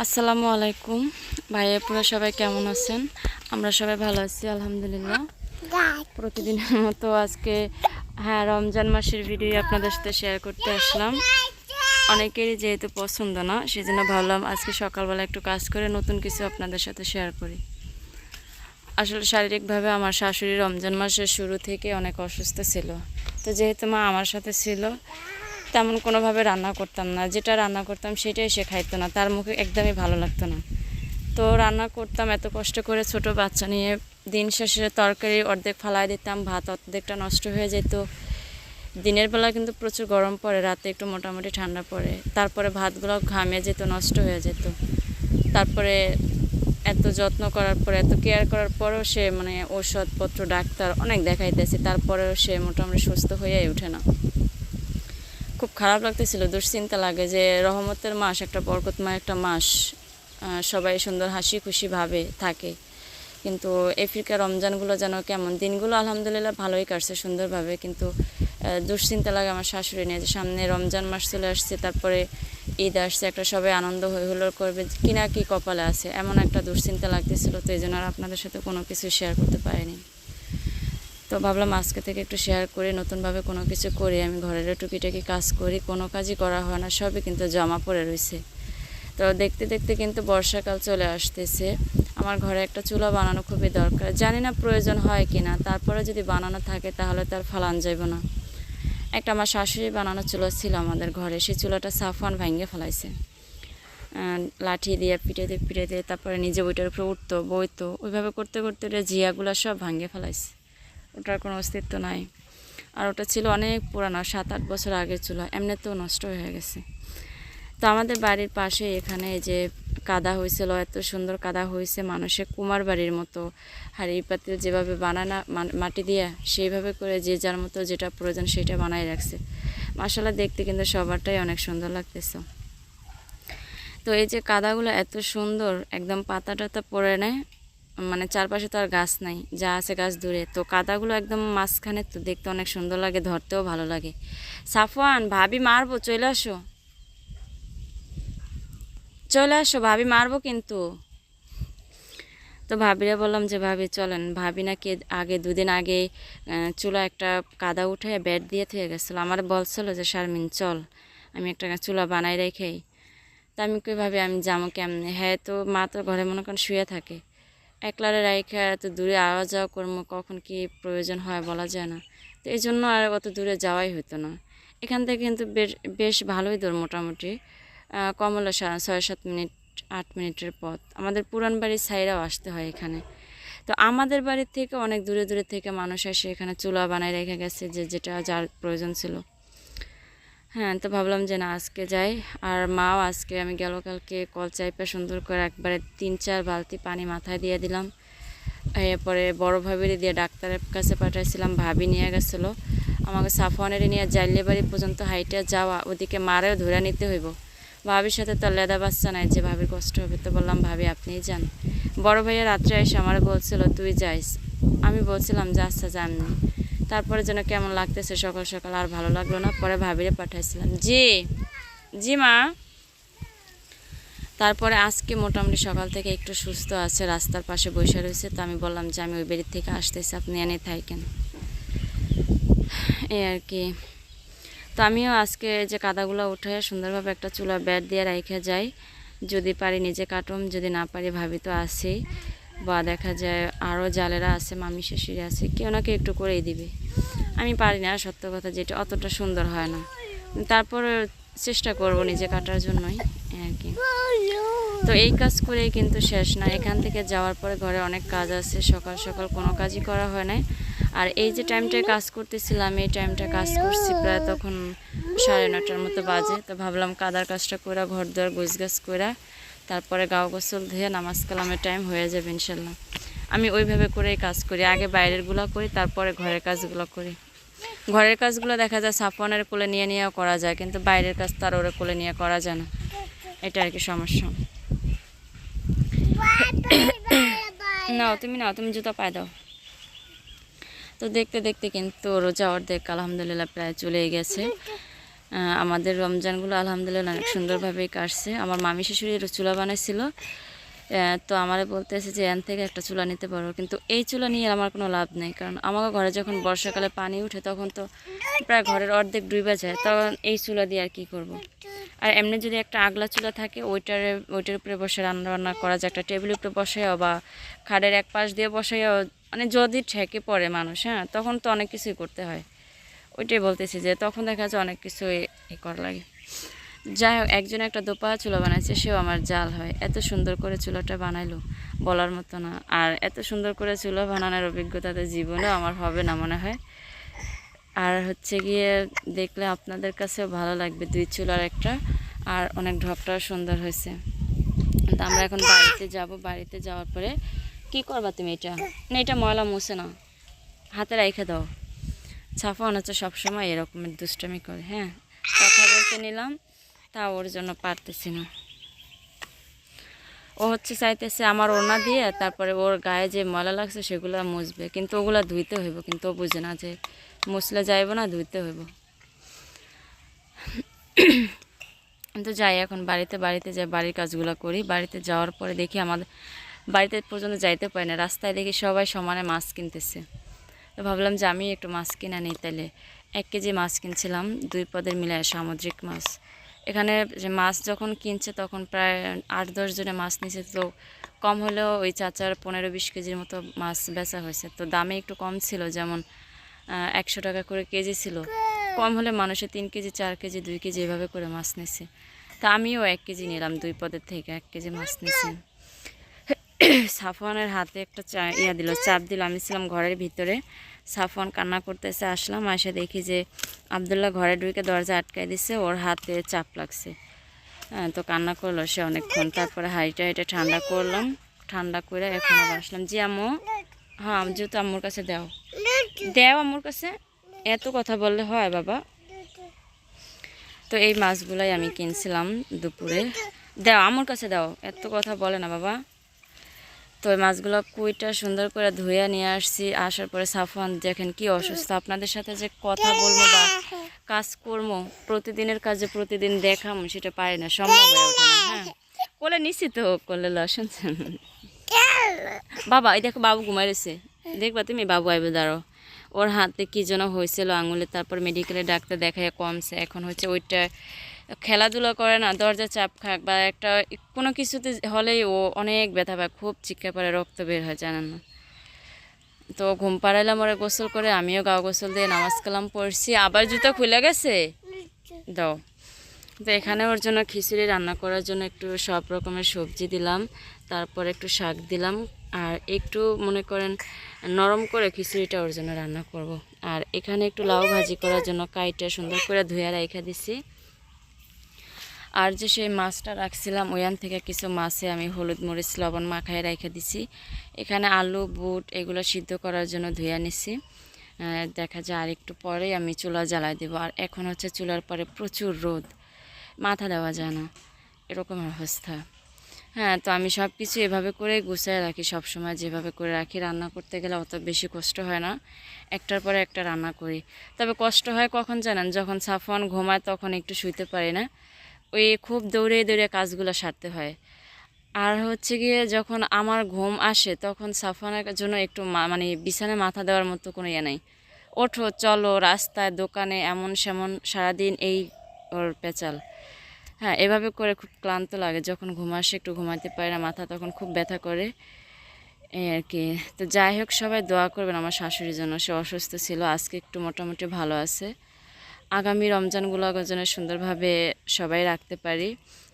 আসসালামু আলাইকুম। ভাইয়া, পুরো সবাই কেমন আছেন? আমরা সবাই ভালো আছি, আলহামদুলিল্লাহ। প্রতিদিনের মতো আজকে হ্যাঁ রমজান মাসের ভিডিও আপনাদের সাথে শেয়ার করতে আসলাম। অনেকেরই যেহেতু পছন্দ না, সেজন্য ভাবলাম আজকে সকালবেলা একটু কাজ করে নতুন কিছু আপনাদের সাথে শেয়ার করি। আসলে শারীরিকভাবে আমার শাশুড়ি রমজান মাসের শুরু থেকে অনেক অসুস্থ ছিল। তো যেহেতু মা আমার সাথে ছিল তেমন কোনোভাবে রান্না করতাম না। যেটা রান্না করতাম সেটাই সে খাইতো না। তার মুখে একদমই ভালো লাগতো না। তো রান্না করতাম, এত কষ্ট করে ছোট বাচ্চা নিয়ে দিন শেষে তরকারি অর্ধেক ফালাই দিতাম, ভাত অর্ধেকটা নষ্ট হয়ে যেত। দিনের বেলা কিন্তু প্রচুর গরম পড়ে, রাতে একটু মোটামুটি ঠান্ডা পড়ে। তারপরে ভাতগুলো ঘামে যেত, নষ্ট হয়ে যেত। তারপরে এত যত্ন করার পরে, এত কেয়ার করার পরেও সে মানে ঔষধপত্র, ডাক্তার অনেক দেখাইতেছে। তারপরেও সে মোটামুটি সুস্থ হয়েই ওঠে না। খুব খারাপ লাগতেছিল, দুশ্চিন্তা লাগে যে রহমতের মাস, একটা বরকতময় একটা মাস সবাই সুন্দর হাসি খুশি ভাবে থাকে। কিন্তু আফ্রিকা রমজানগুলো যেন কেমন, দিনগুলো আলহামদুলিল্লাহ ভালোই কাটছে সুন্দরভাবে, কিন্তু দুশ্চিন্তা লাগে আমার শাশুড়ি নিয়ে যে সামনে রমজান মাস চলে আসছে, তারপরে ঈদ আসছে, একটা সবাই আনন্দ হই হুল্লোড় করবে, কিনা কি কপালে আছে, এমন একটা দুশ্চিন্তা লাগতেছিল, তো এই জন্য আর আপনাদের সাথে কোনো কিছু শেয়ার করতে পারিনি। তো ভাবলাম আজকে থেকে একটু শেয়ার করি, নতুনভাবে কোনো কিছু করি, আমি ঘরের টুকিটাকি কাজ করি, কোনো কাজই করা হয় না, সবই কিন্তু জমা পড়ে রয়েছে তো দেখতে দেখতে কিন্তু বর্ষাকাল চলে আসতেছে। আমার ঘরে একটা চুলা বানানো খুবই দরকার। জানি না প্রয়োজন হয় কি না তারপরে যদি বানানো থাকে তাহলে তার ফালান যাইব না। একটা আমার শাশুড়ি বানানো চুলা ছিল আমাদের ঘরে, সেই চুলাটা সাফান ভাঙিয়ে ফেলাইছে। লাঠি দিয়ে পিঠে দিয়ে পিঠে দিয়ে, তারপরে নিজে বইটার উপরে উঠতো, বইতো, ওইভাবে করতে করতে ওটা জিয়াগুলো সব ভাঙিয়ে ফেলাইছে। ওটার কোনো অস্তিত্ব নাই। আর ওটা ছিল অনেক পুরানো সাত আট বছর আগের ছিল এমনিতেও নষ্ট হয়ে গেছে। তো আমাদের বাড়ির পাশে এখানে যে কাদা হয়েছিল এত সুন্দর কাদা হয়েছে মানুষের কুমার বাড়ির মতো হাড়ি পাতিল যেভাবে বানানা মাটি দিয়ে সেইভাবে করে যে যার মতো যেটা প্রয়োজন সেটা বানাই রাখছে। মাসালা দেখতে কিন্তু সবারটাই অনেক সুন্দর লাগতেছে। তো এই যে কাদাগুলো এত সুন্দর, একদম পাতা টাতা পড়ে নেয় মানে চারপাশে তো আর গাছ নাই, যা আছে গাছ দূরে। তো কাদাগুলো একদম মাঝখানে তো দেখতে অনেক সুন্দর লাগে, ধরতেও ভালো লাগে। সাফওয়ান, ভাবি মারবো, চলে আসো। চলে আসো, ভাবি মারবো কিন্তু। তো ভাবিরা বললাম যে, ভাবি, চলেন। ভাবি নাকি আগে দুদিন আগে চুলা একটা কাদা উঠে ব্যাট দিয়ে থেকে গেছিল। আমার বলছিল যে, শারমিন, চল, আমি একটা চুলা বানাই রেখেই। তা আমি কই, ভাবি, আমি যাব কেমনে? হ্যাঁ তো মা তো ঘরে মনে করেন শুয়ে থাকে। একলারে রাইখে এত দূরে আওয়া যাওয়া কর্ম কখন কি প্রয়োজন হয় বলা যায় না। তো এই জন্য আর অত দূরে যাওয়াই হতো না। এখান থেকে কিন্তু বেশ ভালোই দূর মোটামুটি। আহ, কম হলো সা- ছয় সাত মিনিট আট মিনিটের পথ। আমাদের পুরান বাড়ির সাইরাও আসতে হয় এখানে। তো আমাদের বাড়ির থেকে অনেক দূরে দূরে থেকে মানুষ এসে এখানে চুলা বানায় রেখে গেছে যে যেটা যার প্রয়োজন ছিল। হ্যাঁ তো ভাবলাম যে না, আজকে যাই। আর মাও আজকে, আমি গেল কালকে কল চাইপে সুন্দর করে একবারে তিন চার বালতি পানি মাথায় দিয়ে দিলাম। এরপরে বড় ভাবিরে দিয়ে ডাক্তারের কাছে পাঠাইছিলাম, ভাবি নিয়ে গেছিল। আমাকে সাফওয়ানের নিয়ে জাইলে বাড়ি পর্যন্ত হাইটে যাওয়া, ওদিকে মারেও ধরে নিতে হইব। ভাবির সাথে তো লেদা বাচ্চা নাই, যে ভাবির কষ্ট হবে তো বললাম, ভাবি, আপনিই যান। বড় ভাইয়া রাত্রে এসে আমার বলছিল, তুই যাইস। আমি বলছিলাম যে আচ্ছা যাননি। তারপরে যেন কেমন লাগতেছে, সকাল সকাল আর ভালো লাগল না, পরে ভাবিরে পাঠাইছিলাম। জি জি মা। তারপরে আজকে মোটামুটি সকাল থেকে একটু সুস্থ আছে, রাস্তার পাশে বসে রয়েছে, তো আমি বললাম যে আমি ওই বাড়ির থেকে আসতেছি, আপনি এনে থাকেন। এই আর কি। তো আমিও আজকে যে কাদাগুলো উঠে সুন্দরভাবে একটা চুলা ব্যাট দিয়ে রেখে যাই, যদি পারি নিজে কাটুম, যদি না পারি ভাবি তো আছেই। বা দেখা যায় আরও জালেরা আছে, মামি শাশুড়ি আছে, কেউ না কেউ একটু করেই দিবে। আমি পারি না সত্য কথা যেটা, অতটা সুন্দর হয় না। তারপর চেষ্টা করব নিজে কাটার জন্যই, আর কি। তো এই কাজ করেই কিন্তু শেষ না। এখান থেকে যাওয়ার পরে ঘরে অনেক কাজ আছে, সকাল সকাল কোনো কাজই করা হয় না আর এই যে টাইমটায় কাজ করতেছিলাম, এই টাইমটা কাজ করছি প্রায় তখন সাড়ে নটার মতো বাজে। তো ভাবলাম কাদার কাজটা করে ঘর দুয়ার গোছ গাছ করে তারপরে গাও গোসল ধুয়ে নামাজ কালামের টাইম হয়ে যাবে ইনশাল্লাহ। আমি ওইভাবে করেই কাজ করি। আগে বাইরেরগুলো করি, তারপরে ঘরের কাজগুলো করি। ঘরের কাজগুলো দেখা যায় সাফনের কোলে নিয়ে নিয়েও করা যায়, কিন্তু বাইরের কাজ তার ওরে কোলে নিয়ে করা যায় না। এটা আর কি সমস্যা। নাও, তুমি নাও, তুমি জুতো পায়ে দাও। তো দেখতে দেখতে কিন্তু রোজা অর্ধেক আলহামদুলিল্লাহ প্রায় চলে গেছে। আমাদের রমজানগুলো আলহামদুলিল্লাহ অনেক সুন্দরভাবেই কাটছে। আমার মামি শাশুড়ি চুলা বানাইছিল। তো আমারে বলতেছে যে, এন থেকে একটা চুলা নিতে পারো। কিন্তু এই চুলা নিয়ে আমার কোনো লাভ নেই, কারণ আমাকে ঘরে যখন বর্ষাকালে পানি উঠে তখন তো প্রায় ঘরের অর্ধেক ডুবে যায়। তখন এই চুলা দিয়ে আর কি করব। আর এমনি যদি একটা আগলা চুলা থাকে, ওইটারে, ওইটার উপরে বসে রান্না বান্না করা যায়। একটা টেবিলের উপরে বসাইও বা খাটের এক পাশ দিয়ে বসাইও মানে যদি ঠেকে পড়ে মানুষ হ্যাঁ তখন তো অনেক কিছুই করতে হয়। ওইটাই বলতেছি যে তখন দেখা যায় অনেক কিছু এ করা লাগে। যাই হোক, একজন একটা দোপা চুলা বানাইছে, সেও আমার জাল হয়। এত সুন্দর করে চুলাটা বানাইলো, বলার মতো না। আর এত সুন্দর করে চুলা বানানোর অভিজ্ঞতা তো জীবনেও আমার হবে না মনে হয়। আর হচ্ছে গিয়ে দেখলে আপনাদের কাছেও ভালো লাগবে দুই চুলার একটা, আর অনেক ঢপটাও সুন্দর হয়েছে। তো আমরা এখন বাড়িতে যাব। বাড়িতে যাওয়ার পরে কি করবা তুমি এটা? না, এটা ময়লা মুছে না হাতে রেখে দাও। ছাফান হচ্ছে সবসময় এরকমের দুষ্টামি করে হ্যাঁ? কথা বলতে নিলাম তা ওর জন্য পারতেছি না। ও হচ্ছে চাইতেছে আমার ওড়না দিয়ে তারপরে ওর গায়ে যে ময়লা লাগছে সেগুলো মুছবে, কিন্তু ওগুলো ধুইতে হইব, কিন্তু ও বুঝে না যে মুছলে যাইব না, ধুইতে হইব। কিন্তু যাই, এখন বাড়িতে বাড়িতে যাই বাড়ির কাজগুলো করি, বাড়িতে যাওয়ার পরে দেখি আমাদের, বাড়িতে পর্যন্ত যাইতে পারি না, রাস্তায় দেখি সবাই সমানে মাছ কিনতেছে। তো ভাবলাম যে আমি একটু মাছ কিনা নিই তাহলে এক কেজি মাছ কিনছিলাম, দুই পদের মিলায় সামুদ্রিক মাছ। এখানে যে মাছ যখন কিনছে তখন প্রায় আট দশ জনে মাছ নিছে, তো কম হলেও ওই চাচার পনেরো বিশ কেজির মতো মাছ বেচা হয়েছে। তো দামে একটু কম ছিল, যেমন একশো টাকা করে কেজি ছিল। কম হলে মানুষে তিন কেজি, চার কেজি, দুই কেজি এভাবে করে মাছ নিছে। তা আমিও এক কেজি নিলাম, দুই পদের থেকে এক কেজি মাছ নিছি। সাফওয়ানের হাতে একটা চা ইয়া দিল, চাপ দিল। আমি ছিলাম ঘরের ভিতরে। সাফওয়ান কান্না করতেছে, আসলাম এসে দেখি যে আবদুল্লাহ ঘরে ঢুকে দরজা আটকাই দিছে, ওর হাতে চাপ লাগছে। হ্যাঁ তো কান্না করল সে অনেকক্ষণ। তারপরে হাঁড়িটা এটা ঠান্ডা করলাম। ঠান্ডা করে এখন আবার আসলাম। জি আম্মু? হ্যাঁ যেহেতু আম্মুর কাছে দাও। দেও আম্মুর কাছে? এত কথা বললে হয় বাবা। তো এই মাছগুলাই আমি কিনছিলাম দুপুরে। দাও আমার কাছে দাও। এত কথা বলে না বাবা। তো ওই মাছগুলো কুইটা সুন্দর করে ধুয়ে নিয়ে আসছি। আসার পরে সাফওয়ান, দেখেন কি অসুস্থ। আপনাদের সাথে যে কথা বলব বা কাজ করব, প্রতিদিনের কাজে প্রতিদিন দেখাম, সেটা পারি না, সম্ভব হয়ে ওঠে না হ্যাঁ। কোলে নিছি তো, কোলে শুনছেন বাবা, এই দেখো বাবু ঘুমাই রয়েছে। দেখবা তুমি, বাবু আইবে দাঁড়ো ওর হাতে কী যেন হয়েছিল আঙুলে, তারপর মেডিকেলে ডাক্তার দেখায় কমছে। এখন হচ্ছে ওইটা খেলাধুলা করে না, দরজা চাপ খাক বা একটা কোনো কিছুতে হলেই ও অনেক ব্যথা পায়, খুব চিৎকার পরে রক্ত বের হয়, জানেন না। তো ঘুম পাড়াইলাম, ওরা গোসল করে, আমিও গাও গোসল দিয়ে নামাজ কালাম পড়ছি। আবার জুতো খুলে গেছে? দাও। তো এখানে ওর জন্য খিচুড়ি রান্না করার জন্য একটু সব রকমের সবজি দিলাম, তারপর একটু শাক দিলাম, আর একটু মনে করেন নরম করে খিচুড়িটা ওর জন্য রান্না করব। আর এখানে একটু লাউ ভাজি করার জন্য কাইটা সুন্দর করে ধুয়ে রেখে দিছি। আর যে সেই মাছটা রাখছিলাম ওয়ান থেকে কিছু মাছে আমি হলুদ মরিচ, লবণ মাখায় রেখে দিছি। এখানে আলু, বুট এগুলো সিদ্ধ করার জন্য ধুয়ে নিছি। দেখা যায় আর একটু পরেই আমি চুলা জ্বালাই দেবো। আর এখন হচ্ছে চুলার পরে প্রচুর রোদ। মাথা দেওয়া যায় না। এরকম অবস্থা। হ্যাঁ তো আমি সব কিছু এভাবে করে গুছায় রাখি সব সময় যেভাবে করে রাখি, রান্না করতে গেলে অত বেশি কষ্ট হয় না। একটার পরে একটা রান্না করি। তবে কষ্ট হয় কখন জানেন? যখন সাফওয়ান ঘুমায় তখন একটু শুইতে পারি না। ওই খুব দৌড়ে দৌড়ে কাজগুলো সারতে হয়। আর হচ্ছে গিয়ে যখন আমার ঘুম আসে তখন সাফওয়ানের জন্য একটু মানে বিছানায় মাথা দেওয়ার মতো কোনো ইয়ে নাই। ওঠো, চলো রাস্তায়, দোকানে, এমন সেমন সারাদিন এই ওর পেঁচাল। হ্যাঁ এভাবে করে খুব ক্লান্ত লাগে। যখন ঘুম আসে একটু ঘুমাতে পারে না, মাথা তখন খুব ব্যথা করে। এই আর কি। তো যাই হোক, সবাই দোয়া করবেন আমার শাশুড়ির জন্য। সে অসুস্থ ছিল, আজকে একটু মোটামুটি ভালো আছে। আগামী রমজানগুলো যেন সুন্দরভাবে সবাই রাখতে পারি,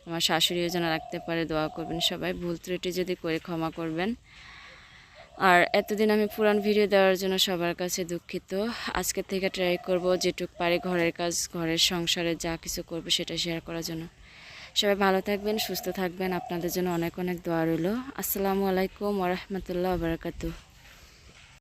আমার শাশুড়িও যেন রাখতে পারে, দোয়া করবেন সবাই। ভুল ত্রুটি যদি করে ক্ষমা করবেন। আর এতদিন আমি পুরান ভিডিও দেওয়ার জন্য সবার কাছে দুঃখিত। আজকে থেকে ট্রাই করব যেটুক পারি ঘরের কাজ, ঘরের সংসারে যা কিছু করব সেটা শেয়ার করার জন্য। সবাই ভালো থাকবেন, সুস্থ থাকবেন। আপনাদের জন্য অনেক অনেক দোয়া রইল। আসসালামু আলাইকুম ওরহমতুল্লাহ বারাকাতু